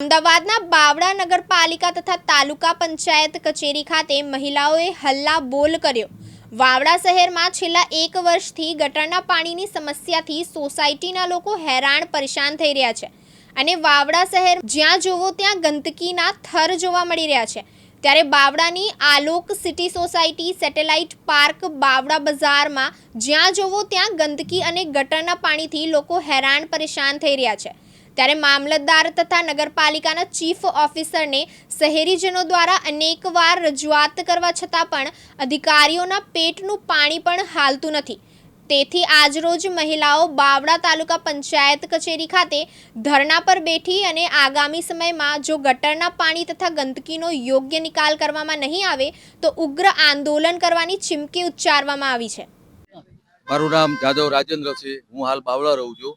અમદાવાદના બાવડા નગરપાલિકા તથા તાલુકા પંચાયત કચેરી ખાતે મહિલાઓએ હલ્લા બોલ કર્યો. વાવડા શહેરમાં છેલ્લા એક વર્ષથી ગટરના પાણીની સમસ્યાથી સોસાયટીના લોકો હેરાન પરેશાન થઈ રહ્યા છે અને વાવડા શહેર જ્યાં જોવો ત્યાં ગંદકીના થર જોવા મળી રહ્યા છે. ત્યારે બાવડાની Alok city society satellite park Bavda બજારમાં જ્યાં જોવો ત્યાં ગંદકી અને ગટરના પાણીથી લોકો હેરાન પરેશાન થઈ રહ્યા છે. ત્યારે મામલતદાર તથા નગરપાલિકાના ચીફ ઓફિસરને શહેરીજનો દ્વારા અનેકવાર રજૂઆત કરવા છતાં પણ અધિકારીઓના પેટનું પાણી પણ હાલતું નથી. તેથી આજરોજ મહિલાઓ બાવડા તાલુકા પંચાયત કચેરી ખાતે ધરણા પર બેઠી અને આગામી સમયમાં જો ગટરના પાણી તથા ગંદકીનો યોગ્ય નિકાલ કરવામાં નહીં આવે, તો ઉગ્ર આંદોલન કરવાની ચીમકી ઉચ્ચારવામાં આવી છે. મારું નામ જાદવ રાજેન્દ્રસિંહ, હું હાલ બાવળા રહું છું.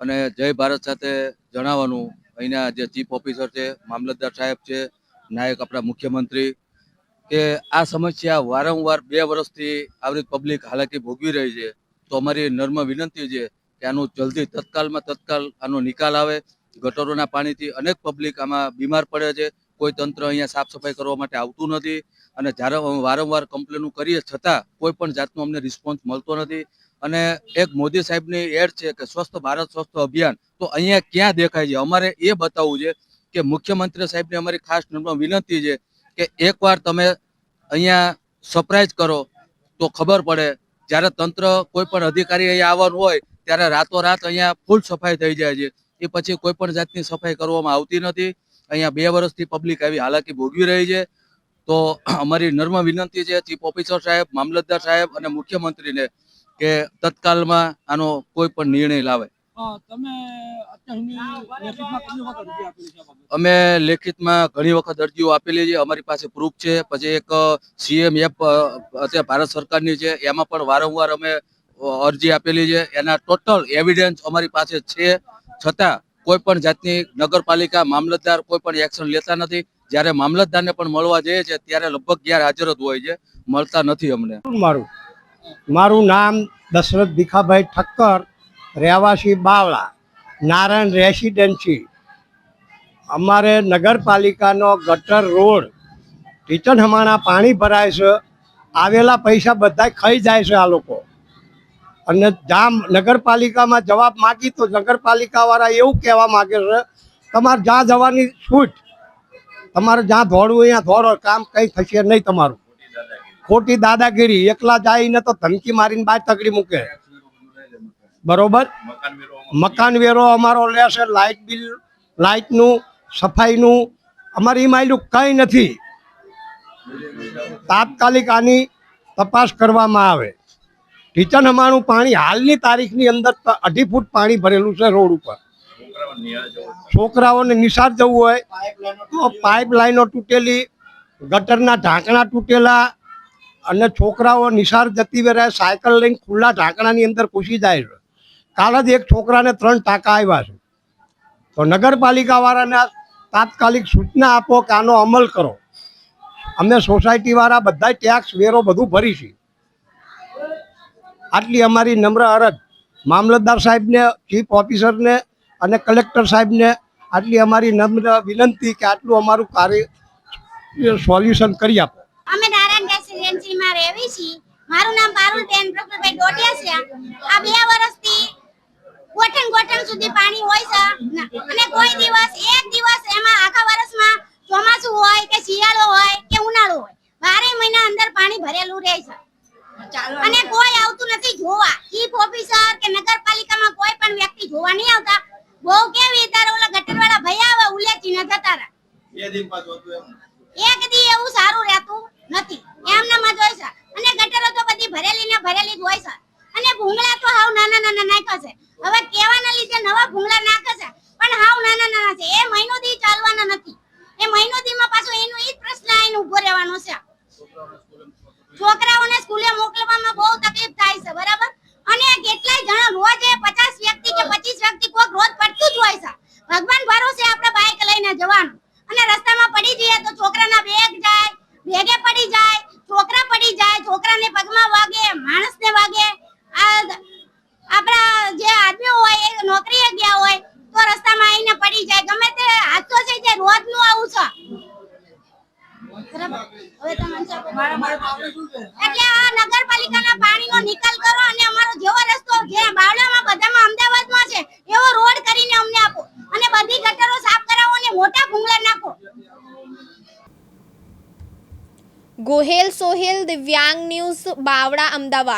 અને જય ભારત સાથે જણાવવાનું. અહીંના જે ચીફ ઓફિસર છે, મામલતદાર સાહેબ છે, નાયક આપણા મુખ્યમંત્રી, કે આ સમસ્યા વારંવાર બે વર્ષથી આવરી પબ્લિક હાલાકી ભોગવી રહી છે. તો અમારી નર્મ વિનંતી છે કે આનું જલ્દી તત્કાલમાં તત્કાલ આનો નિકાલ આવે. ગટરોના પાણીથી અનેક પબ્લિક આમાં બીમાર પડે છે. કોઈ તંત્ર અહીંયા સાફ સફાઈ કરવા માટે આવતું નથી. અને જ્યારે વારંવાર કમ્પ્લેનો કરીએ છતાં કોઈ પણ જાતનો અમને રિસ્પોન્સ મળતો નથી. અને એક મોદી સાહેબની એડ છે કે સ્વસ્થ ભારત, સ્વસ્થ અભિયાન. તો અહીંયા ક્યાં દેખાય છે? અમારે એ બતાવવું છે કે મુખ્યમંત્રી સાહેબને અમારી ખાસ વિનંતી છે કે એકવાર તમે અહીંયા સરપ્રાઈઝ કરો તો ખબર પડે. જ્યારે તંત્ર કોઈ પણ અધિકારી અહીંયા આવવાનું હોય, ત્યારે રાતોરાત અહીંયા ફૂલ સફાઈ થઈ જાય છે. એ પછી કોઈ પણ જાતની સફાઈ કરવામાં આવતી નથી. અહીંયા બે વર્ષથી પબ્લિક આવી હાલાકી ભોગવી રહી છે. તો અમારી નર્મ વિનંતી છે ચીફ ઓફિસર સાહેબ, મામલતદાર સાહેબ અને મુખ્યમંત્રીને. કે તત્કાલમાં આનો કોઈ પણ નિર્ણય લાવે? અમે લેખિતમાં ઘણી વખત અરજીઓ આપેલી છે. અમારી પાસે પ્રૂફ છે. પછી એક સીએમ એપ અત્યારે ભારત સરકારની છે. એમાં પણ વારંવાર અમે અરજી આપેલી છે. એના ટોટલ એવિડન્સ અમારી પાસે છે. છતાં કોઈ પણ જાતની નગરપાલિકા મામલતદાર કોઈ પણ એક્શન લેતા નથી. જ્યારે મામલતદારને પણ મળવા જઈએ છે ત્યારે લગભગ ગેરહાજર જ હોય છે. મળતા નથી અમને. મારું? મારું નામ દશરથ ભીખાભાઈ ઠક્કર, રહેવાસી બાવળા, નારાયણ રેસિડેન્સી. અમારે નગરપાલિકાનો ગટર રોડ ટીચર હમાણા પાણી ભરાય છે, આવેલા પૈસા બધા ખાઈ જાય છે આ લોકો. અને જામ નગરપાલિકામાં જવાબ માગી તો નગરપાલિકાવાળા એવું કહેવા માગે છે, તમારે જ્યાં જવાની છૂટ, તમારે જ્યાં દોડવું અહીંયા દોડો, કામ કંઈ થશે નહીં તમારું. ખોટી દાદાગીરી, એકલા જાય ને તો ધમકી મારીને બાય તકડી મૂકે. બરોબર? મકાન વેરો અમારો લેશે લાઇટ બિલ, લાઇટનું, સફાઈનું. અમારે માયલું કંઈ નથી. તાત્કાલિક આની તપાસ કરવામાં આવે. કિચન અમારું પાણી હાલની તારીખની અંદર અઢી ફૂટ પાણી ભરેલું છે રોડ ઉપર. છોકરાઓને નિશાળ જવું હોય તો પાઇપ લાઈનો તૂટેલી, ગટરના ઢાંકણા તૂટેલા અને છોકરાઓ નિશાળ જતી વેરાય સાયકલ લઈને ખુલ્લા ઢાંકણાની અંદર ઘૂસી જાય છે. કાલ જ એક છોકરાને ત્રણ ટાંકા આવ્યા છે. તો નગરપાલિકાવાળાને તાત્કાલિક સૂચના આપો કે આનો અમલ કરો. અમે સોસાયટીવાળા બધા ટેક્સ વેરો બધું ભરીશું આટલી અમારી નમ્ર અરજ. મામલતદાર સાહેબને, ચીફ ઓફિસરને અને કલેક્ટર સાહેબને આટલી અમારી નમ્ર વિનંતી કે આટલું અમારું કાર્ય સોલ્યુશન કરી આપો. અમે રેસિડેન્સીમાં રહેવી છીએ મારું નામ પારુલબેન પ્રફુલભાઈ ડોટિયા છે. આ બે વર્ષથી ગોઠણ ગોઠણ સુધી પાણી હોય છે. અને કોઈ દિવસ એક દિવસ એમાં આખા વર્ષમાં ચોમાસું હોય કે શિયાળો હોય કે ઉનાળો હોય બારે મહિના અંદર પાણી ભરેલું રહે છે. અને કોઈ આવતું નથી જોવા. ચીફ ઓફિસર કે નગરપાલિકામાં કોઈ પણ વ્યક્તિ જોવા નહીં આવતા. બહુ કેવી તારે ઓલા ગટરવાળા ભાઈ આવે ઉલેચીને જતા રહે. એક દી એવું સારું રહેતું. નથી. એમનામાં જોઈ છે. અને ગટરો તો બધી ભરેલી ને ભરેલી જ હોય છે. અને ભૂંગળા તો હાવ નાના નાના નાખે છે. હવે કેવાના લીધે નવા ભૂંગળા નાખે છે. પણ હાવ નાના નાના છે. એ મહિનો દી ચાલવાના નથી. એ મહિનો દી માં પાછો એનો ઈ જ પ્રશ્ન આઈને ઊભો રહેવાનો છે છોકરાઓને સ્કૂલે મોકલવામાં બહુ તકલીફ થાય છે બરાબર અને કેટલાય જણા રોજ એ 50 વ્યક્તિ કે 25 વ્યક્તિ કોક રોજ પડતું જ હોય છે ભગવાન ભરોસે આપણે બાઇક લઈને જવાનું અને રસ્તામાં પડી જઈએ તો છોકરાના બેગ જાય બેગે પડી જાય છોકરા પડી જાય છોકરાને પગમાં વાગે માણસને વાગે આ આપણા જે આદમીઓ હોય એ નોકરીએ ગયા હોય તો રસ્તામાં આવીને પડી જાય ગમે તે હાદસો છે જે રોજનું આવું છે અમારો જેવો રસ્તો જે બધામાં અમદાવાદમાં છે, એવો રોડ કરીને અમને આપો. અને બધી ગટરો સાફ કરાવો અને મોટા ભૂંગળા નાખો. ગોહેલ સોહેલ, દિવ્યાંગ ન્યૂઝ, બાવળા, અમદાવાદ.